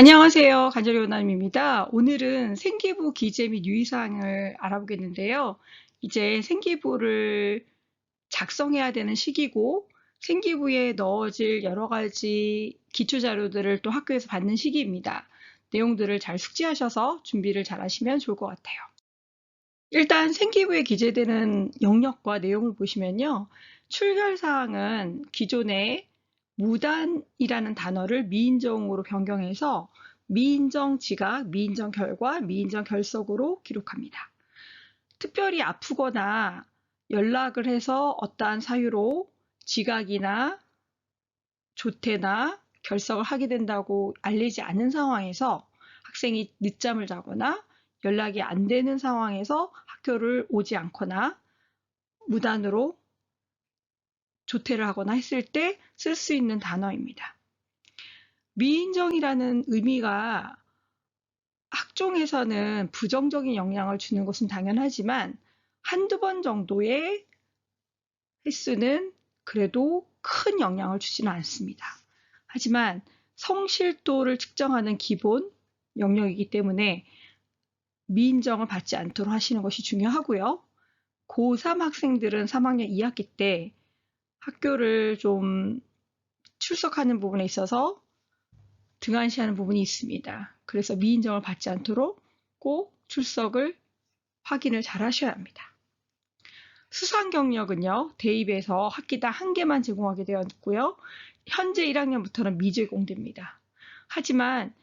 안녕하세요. 간절히 원남입니다. 오늘은 생기부 기재 및 유의사항을 알아보겠는데요. 이제 생기부를 작성해야 되는 시기고 생기부에 넣어질 여러 가지 기초 자료들을 또 학교에서 받는 시기입니다. 내용들을 잘 숙지하셔서 준비를 잘 하시면 좋을 것 같아요. 일단 생기부에 기재되는 영역과 내용을 보시면요. 출결사항은 기존에 무단이라는 단어를 미인정으로 변경해서 미인정 지각, 미인정 결과, 미인정 결석으로 기록합니다. 특별히 아프거나 연락을 해서 어떠한 사유로 지각이나 조퇴나 결석을 하게 된다고 알리지 않는 상황에서 학생이 늦잠을 자거나 연락이 안 되는 상황에서 학교를 오지 않거나 무단으로 조퇴를 하거나 했을 때 쓸 수 있는 단어입니다. 미인정이라는 의미가 학종에서는 부정적인 영향을 주는 것은 당연하지만 한두 번 정도의 횟수는 그래도 큰 영향을 주지는 않습니다. 하지만 성실도를 측정하는 기본 영역이기 때문에 미인정을 받지 않도록 하시는 것이 중요하고요. 고3 학생들은 3학년 2학기 때 학교를 좀 출석하는 부분에 있어서 등한시하는 부분이 있습니다. 그래서 미인정을 받지 않도록 꼭 출석을 확인을 잘 하셔야 합니다. 수상 경력은요, 대입에서 학기당 한 개만 제공하게 되었고요. 현재 1학년부터는 미제공됩니다. 하지만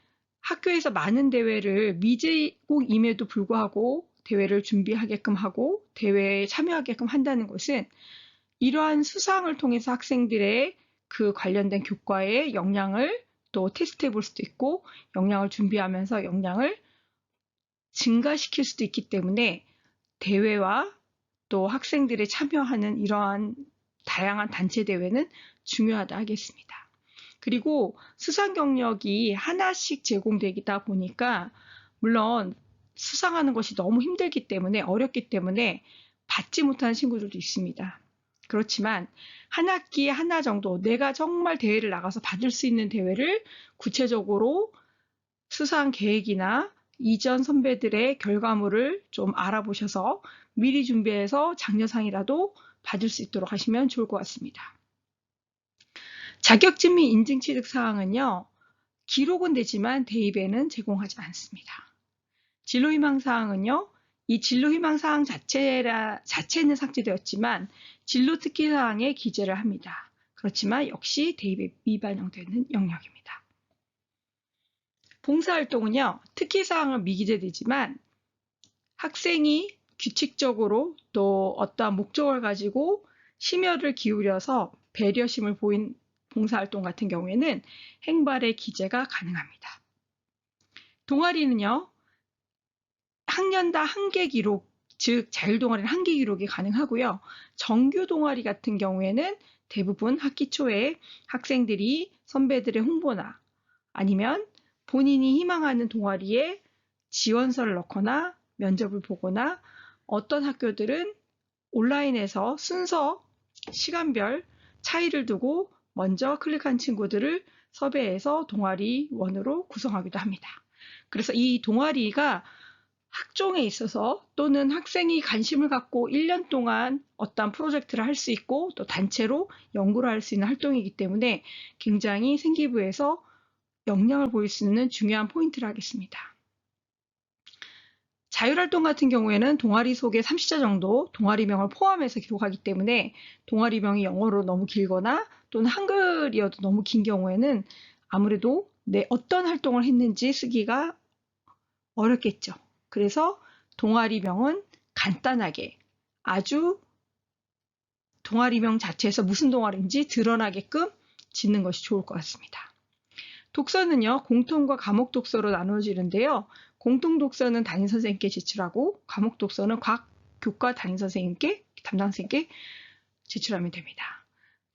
학교에서 많은 대회를 미제공임에도 불구하고 대회를 준비하게끔 하고 대회에 참여하게끔 한다는 것은 이러한 수상을 통해서 학생들의 그 관련된 교과에 역량을 또 테스트해 볼 수도 있고 역량을 준비하면서 역량을 증가시킬 수도 있기 때문에 대회와 또 학생들이 참여하는 이러한 다양한 단체 대회는 중요하다 하겠습니다. 그리고 수상 경력이 하나씩 제공되다 보니까 물론 수상하는 것이 너무 힘들기 때문에 어렵기 때문에 받지 못하는 친구들도 있습니다. 그렇지만 한 학기에 하나 정도 내가 정말 대회를 나가서 받을 수 있는 대회를 구체적으로 수상 계획이나 이전 선배들의 결과물을 좀 알아보셔서 미리 준비해서 장려상이라도 받을 수 있도록 하시면 좋을 것 같습니다. 자격증 및 인증 취득 사항은요. 기록은 되지만 대입에는 제공하지 않습니다. 진로희망 사항은요. 이 진로 희망 사항 자체라, 자체는 삭제되었지만 진로 특기 사항에 기재를 합니다. 그렇지만 역시 대입에 미반영되는 영역입니다. 봉사활동은요. 특기 사항은 미기재되지만 학생이 규칙적으로 또 어떠한 목적을 가지고 심혈을 기울여서 배려심을 보인 봉사활동 같은 경우에는 행발의 기재가 가능합니다. 동아리는요. 학년당 한 개 기록, 즉 자율 동아리는 한 개 기록이 가능하고요. 정규 동아리 같은 경우에는 대부분 학기 초에 학생들이 선배들의 홍보나 아니면 본인이 희망하는 동아리에 지원서를 넣거나 면접을 보거나 어떤 학교들은 온라인에서 순서 시간별 차이를 두고 먼저 클릭한 친구들을 섭외해서 동아리 원으로 구성하기도 합니다. 그래서 이 동아리가 학종에 있어서 또는 학생이 관심을 갖고 1년 동안 어떤 프로젝트를 할 수 있고 또 단체로 연구를 할 수 있는 활동이기 때문에 굉장히 생기부에서 역량을 보일 수 있는 중요한 포인트를 하겠습니다. 자율활동 같은 경우에는 동아리 속에 30자 정도 동아리명을 포함해서 기록하기 때문에 동아리명이 영어로 너무 길거나 또는 한글이어도 너무 긴 경우에는 아무래도 내 어떤 활동을 했는지 쓰기가 어렵겠죠. 그래서 동아리명은 간단하게 아주 동아리명 자체에서 무슨 동아리인지 드러나게끔 짓는 것이 좋을 것 같습니다. 독서는요, 공통과 과목 독서로 나누어지는데요. 공통 독서는 담임 선생님께 제출하고 과목 독서는 각 교과 담임 선생님께 담당 선생님께 제출하면 됩니다.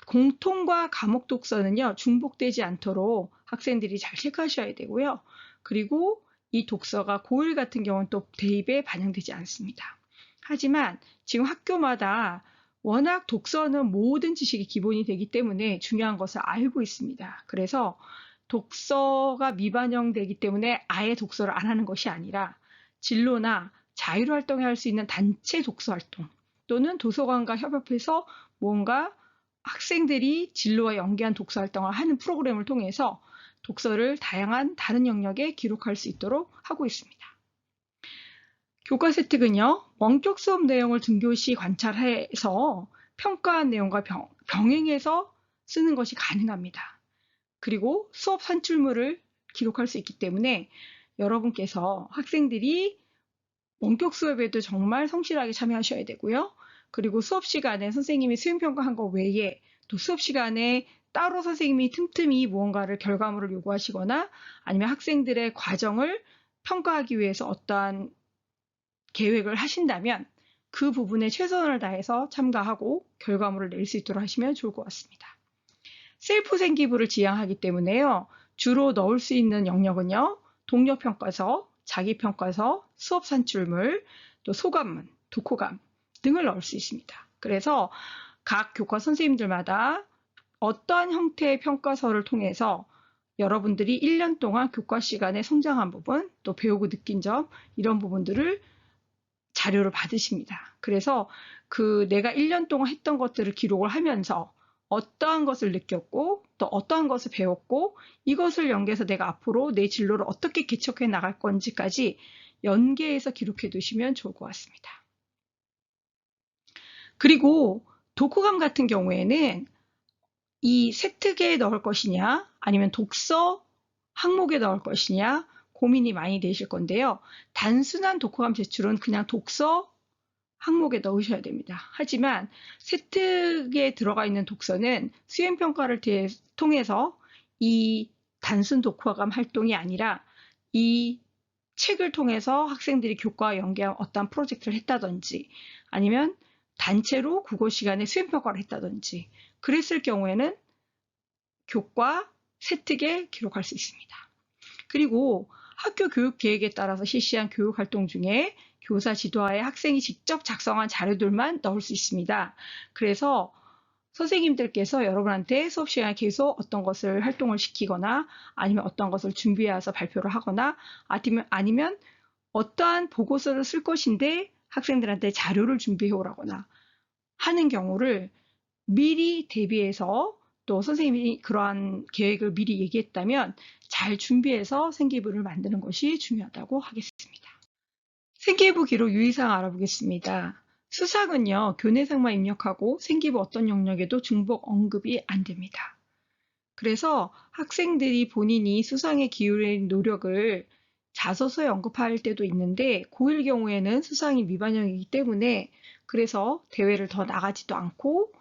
공통과 과목 독서는요, 중복되지 않도록 학생들이 잘 체크하셔야 되고요. 그리고 이 독서가 고1 같은 경우는 또 대입에 반영되지 않습니다. 하지만 지금 학교마다 워낙 독서는 모든 지식이 기본이 되기 때문에 중요한 것을 알고 있습니다. 그래서 독서가 미반영되기 때문에 아예 독서를 안 하는 것이 아니라 진로나 자율활동에 할수 있는 단체 독서 활동 또는 도서관과 협업해서 뭔가 학생들이 진로와 연계한 독서 활동을 하는 프로그램을 통해서 독서를 다양한 다른 영역에 기록할 수 있도록 하고 있습니다. 교과 세특은요, 원격 수업 내용을 등교시 관찰해서 평가한 내용과 병, 병행해서 쓰는 것이 가능합니다. 그리고 수업 산출물을 기록할 수 있기 때문에 여러분께서 학생들이 원격 수업에도 정말 성실하게 참여하셔야 되고요. 그리고 수업 시간에 선생님이 수행평가한 것 외에 또 수업 시간에 따로 선생님이 틈틈이 무언가를 결과물을 요구하시거나 아니면 학생들의 과정을 평가하기 위해서 어떠한 계획을 하신다면 그 부분에 최선을 다해서 참가하고 결과물을 낼 수 있도록 하시면 좋을 것 같습니다. 셀프 생기부를 지향하기 때문에요. 주로 넣을 수 있는 영역은요. 동료 평가서, 자기 평가서, 수업 산출물, 또 소감문, 독후감 등을 넣을 수 있습니다. 그래서 각 교과 선생님들마다 어떠한 형태의 평가서를 통해서 여러분들이 1년 동안 교과 시간에 성장한 부분, 또 배우고 느낀 점, 이런 부분들을 자료를 받으십니다. 그래서 그 내가 1년 동안 했던 것들을 기록을 하면서 어떠한 것을 느꼈고 또 어떠한 것을 배웠고 이것을 연계해서 내가 앞으로 내 진로를 어떻게 개척해 나갈 건지까지 연계해서 기록해 두시면 좋을 것 같습니다. 그리고 독후감 같은 경우에는 이 세특에 넣을 것이냐 아니면 독서 항목에 넣을 것이냐 고민이 많이 되실 건데요. 단순한 독후감 제출은 그냥 독서 항목에 넣으셔야 됩니다. 하지만 세특에 들어가 있는 독서는 수행평가를 통해서 이 단순 독후감 활동이 아니라 이 책을 통해서 학생들이 교과와 연계한 어떤 프로젝트를 했다든지 아니면 단체로 국어 시간에 수행평가를 했다든지 그랬을 경우에는 교과 세특에 기록할 수 있습니다. 그리고 학교 교육 계획에 따라서 실시한 교육 활동 중에 교사 지도하에 학생이 직접 작성한 자료들만 넣을 수 있습니다. 그래서 선생님들께서 여러분한테 수업 시간에 계속 어떤 것을 활동을 시키거나 아니면 어떤 것을 준비해서 발표를 하거나 아니면, 아니면 어떠한 보고서를 쓸 것인데 학생들한테 자료를 준비해 오라거나 하는 경우를 미리 대비해서 또 선생님이 그러한 계획을 미리 얘기했다면 잘 준비해서 생기부를 만드는 것이 중요하다고 하겠습니다. 생기부 기록 유의사항 알아보겠습니다. 수상은요, 교내상만 입력하고 생기부 어떤 영역에도 중복 언급이 안 됩니다. 그래서 학생들이 본인이 수상에 기울인 노력을 자소서에 언급할 때도 있는데 고1 경우에는 수상이 미반영이기 때문에 그래서 대회를 더 나가지도 않고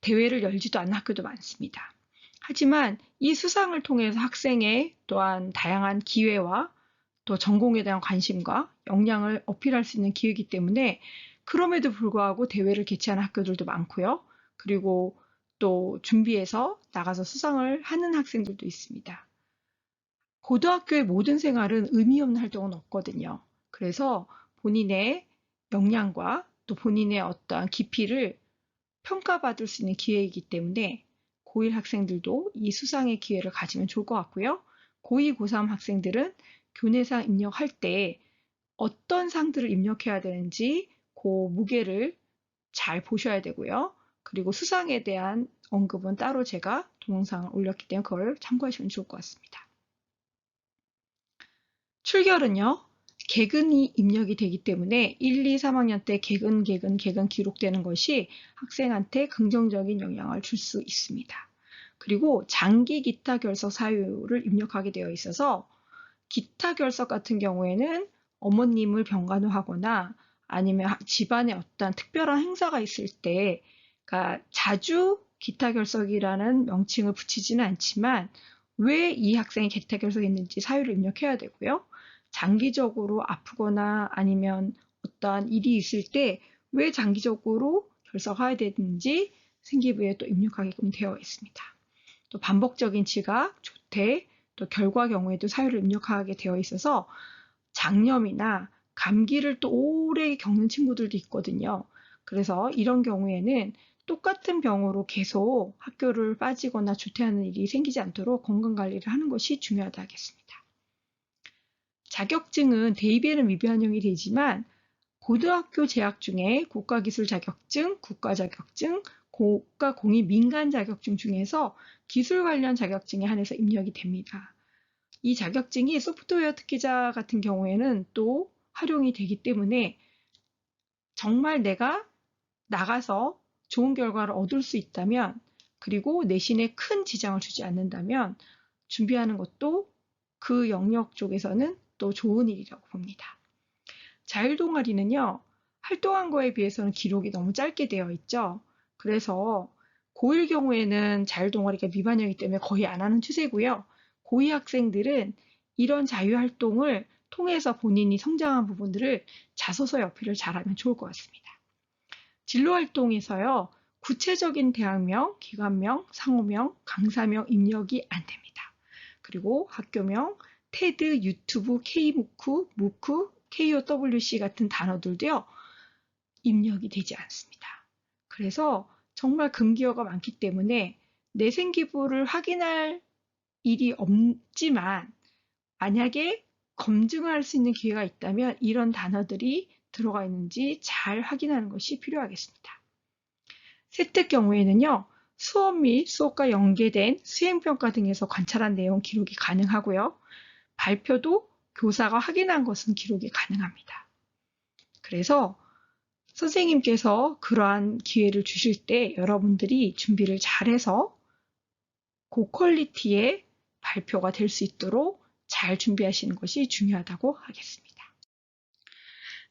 대회를 열지도 않는 학교도 많습니다. 하지만 이 수상을 통해서 학생의 또한 다양한 기회와 또 전공에 대한 관심과 역량을 어필할 수 있는 기회이기 때문에 그럼에도 불구하고 대회를 개최하는 학교들도 많고요. 그리고 또 준비해서 나가서 수상을 하는 학생들도 있습니다. 고등학교의 모든 생활은 의미 없는 활동은 없거든요. 그래서 본인의 역량과 또 본인의 어떠한 깊이를 평가받을 수 있는 기회이기 때문에 고1 학생들도 이 수상의 기회를 가지면 좋을 것 같고요. 고2, 고3 학생들은 교내상 입력할 때 어떤 상들을 입력해야 되는지 그 무게를 잘 보셔야 되고요. 그리고 수상에 대한 언급은 따로 제가 동영상을 올렸기 때문에 그걸 참고하시면 좋을 것 같습니다. 출결은요. 개근이 입력이 되기 때문에 1, 2, 3학년 때 개근, 개근, 개근 기록되는 것이 학생한테 긍정적인 영향을 줄 수 있습니다. 그리고 장기 기타 결석 사유를 입력하게 되어 있어서 기타 결석 같은 경우에는 어머님을 병간호 하거나 아니면 집안에 어떤 특별한 행사가 있을 때, 그러니까 자주 기타 결석이라는 명칭을 붙이지는 않지만 왜 이 학생이 기타 결석했는지 사유를 입력해야 되고요. 장기적으로 아프거나 아니면 어떠한 일이 있을 때 왜 장기적으로 결석해야 되는지 생기부에 또 입력하게끔 되어 있습니다. 또 반복적인 지각, 조퇴, 또 결과 경우에도 사유를 입력하게 되어 있어서 장염이나 감기를 또 오래 겪는 친구들도 있거든요. 그래서 이런 경우에는 똑같은 병으로 계속 학교를 빠지거나 조퇴하는 일이 생기지 않도록 건강 관리를 하는 것이 중요하다 하겠습니다. 자격증은 대입에는 미비한형이 되지만 고등학교 재학 중에 국가기술 자격증, 국가 자격증, 고가 공익 민간 자격증 중에서 기술 관련 자격증에 한해서 입력이 됩니다. 이 자격증이 소프트웨어 특기자 같은 경우에는 또 활용이 되기 때문에 정말 내가 나가서 좋은 결과를 얻을 수 있다면 그리고 내신에 큰 지장을 주지 않는다면 준비하는 것도 그 영역 쪽에서는 또 좋은 일이라고 봅니다. 자율 동아리는요, 활동한 거에 비해서는 기록이 너무 짧게 되어 있죠. 그래서 고1 경우에는 자율 동아리가 미반영이기 때문에 거의 안 하는 추세고요. 고2 학생들은 이런 자유 활동을 통해서 본인이 성장한 부분들을 자소서 연필을 잘하면 좋을 것 같습니다. 진로 활동에서요, 구체적인 대학명, 기관명, 상호명, 강사명 입력이 안 됩니다. 그리고 학교명, 테드, 유튜브, K무크, 무크, KOWC 같은 단어들도요, 입력이 되지 않습니다. 그래서 정말 금기어가 많기 때문에 내 생기부를 확인할 일이 없지만 만약에 검증을 할수 있는 기회가 있다면 이런 단어들이 들어가 있는지 잘 확인하는 것이 필요하겠습니다. 세특 경우에는요, 수업 및 수업과 연계된 수행평가 등에서 관찰한 내용 기록이 가능하고요. 발표도 교사가 확인한 것은 기록이 가능합니다. 그래서 선생님께서 그러한 기회를 주실 때 여러분들이 준비를 잘해서 고퀄리티의 발표가 될 수 있도록 잘 준비하시는 것이 중요하다고 하겠습니다.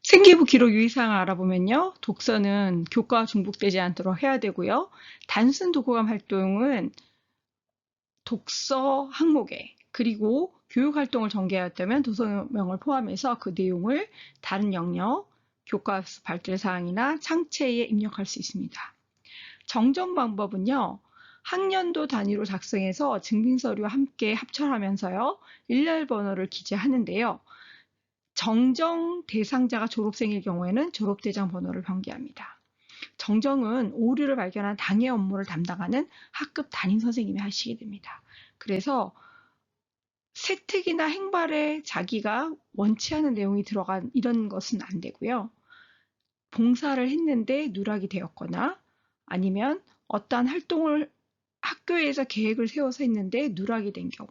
생기부 기록 유의사항을 알아보면요. 독서는 교과와 중복되지 않도록 해야 되고요. 단순 독후감 활동은 독서 항목에 그리고 교육 활동을 전개하였다면 도서명을 포함해서 그 내용을 다른 영역, 교과 발달 사항이나 창체에 입력할 수 있습니다. 정정 방법은요. 학년도 단위로 작성해서 증빙서류와 함께 합철하면서요. 일렬 번호를 기재하는데요. 정정 대상자가 졸업생일 경우에는 졸업대장 번호를 변기합니다. 정정은 오류를 발견한 당해 업무를 담당하는 학급 담임 선생님이 하시게 됩니다. 그래서 세특이나 행발에 자기가 원치 않은 내용이 들어간 이런 것은 안 되고요. 봉사를 했는데 누락이 되었거나 아니면 어떠한 활동을 학교에서 계획을 세워서 했는데 누락이 된 경우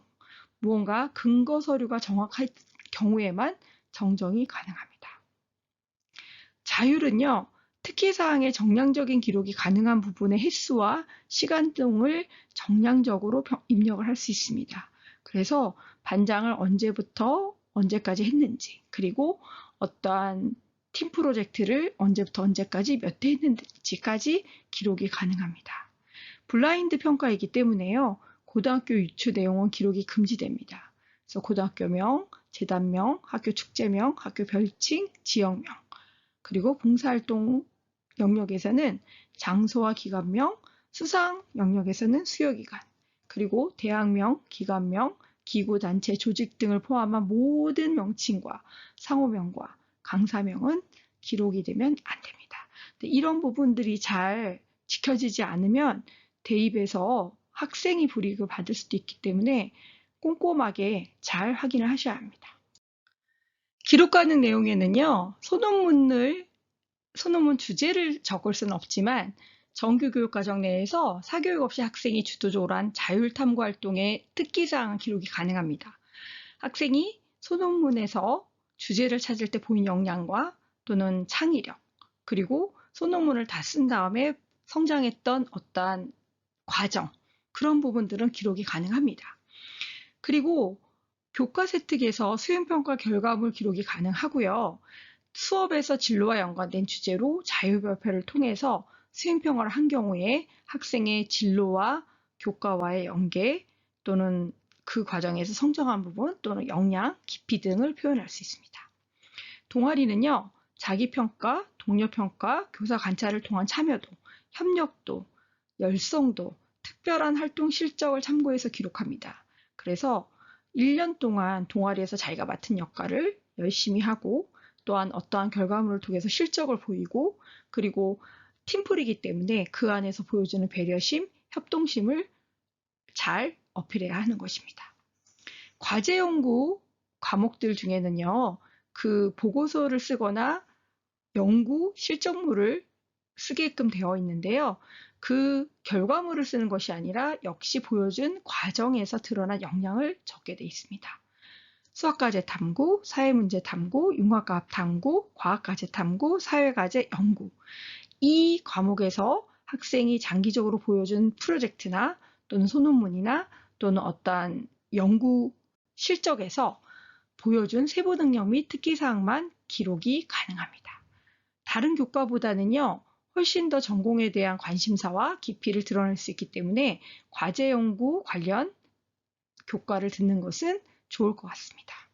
무언가 근거 서류가 정확할 경우에만 정정이 가능합니다. 자율은요. 특기사항의 정량적인 기록이 가능한 부분의 횟수와 시간 등을 정량적으로 입력을 할 수 있습니다. 그래서 반장을 언제부터 언제까지 했는지 그리고 어떠한 팀 프로젝트를 언제부터 언제까지 몇 회 했는지까지 기록이 가능합니다. 블라인드 평가이기 때문에요. 고등학교 유추 내용은 기록이 금지됩니다. 그래서 고등학교명, 재단명, 학교 축제명, 학교 별칭, 지역명, 그리고 봉사활동 영역에서는 장소와 기관명, 수상 영역에서는 수요기관, 그리고 대학명, 기관명, 기구, 단체, 조직 등을 포함한 모든 명칭과 상호명과 강사명은 기록이 되면 안 됩니다. 이런 부분들이 잘 지켜지지 않으면 대입에서 학생이 불이익을 받을 수도 있기 때문에 꼼꼼하게 잘 확인을 하셔야 합니다. 기록 가능 내용에는요, 소논문을, 소논문 주제를 적을 수는 없지만 정규 교육 과정 내에서 사교육 없이 학생이 주도적으로 한 자율 탐구 활동의 특기사항 기록이 가능합니다. 학생이 소논문에서 주제를 찾을 때 보인 역량과 또는 창의력, 그리고 소논문을 다 쓴 다음에 성장했던 어떠한 과정, 그런 부분들은 기록이 가능합니다. 그리고 교과 세특에서 수행평가 결과물 기록이 가능하고요. 수업에서 진로와 연관된 주제로 자유발표를 통해서 수행평가를 한 경우에 학생의 진로와 교과와의 연계 또는 그 과정에서 성장한 부분 또는 역량, 깊이 등을 표현할 수 있습니다. 동아리는요, 자기평가, 동료평가, 교사 관찰을 통한 참여도, 협력도, 열성도, 특별한 활동 실적을 참고해서 기록합니다. 그래서 1년 동안 동아리에서 자기가 맡은 역할을 열심히 하고 또한 어떠한 결과물을 통해서 실적을 보이고 그리고 팀플이기 때문에 그 안에서 보여주는 배려심, 협동심을 잘 어필해야 하는 것입니다. 과제 연구 과목들 중에는요, 그 보고서를 쓰거나 연구 실적물을 쓰게끔 되어 있는데요. 그 결과물을 쓰는 것이 아니라 역시 보여준 과정에서 드러난 역량을 적게 되어 있습니다. 수학과제 탐구, 사회문제 탐구, 융합과학 탐구, 과학과제 탐구, 사회과제 연구. 이 과목에서 학생이 장기적으로 보여준 프로젝트나 또는 소논문이나 또는 어떠한 연구 실적에서 보여준 세부 능력 및 특기 사항만 기록이 가능합니다. 다른 교과보다는요, 훨씬 더 전공에 대한 관심사와 깊이를 드러낼 수 있기 때문에 과제 연구 관련 교과를 듣는 것은 좋을 것 같습니다.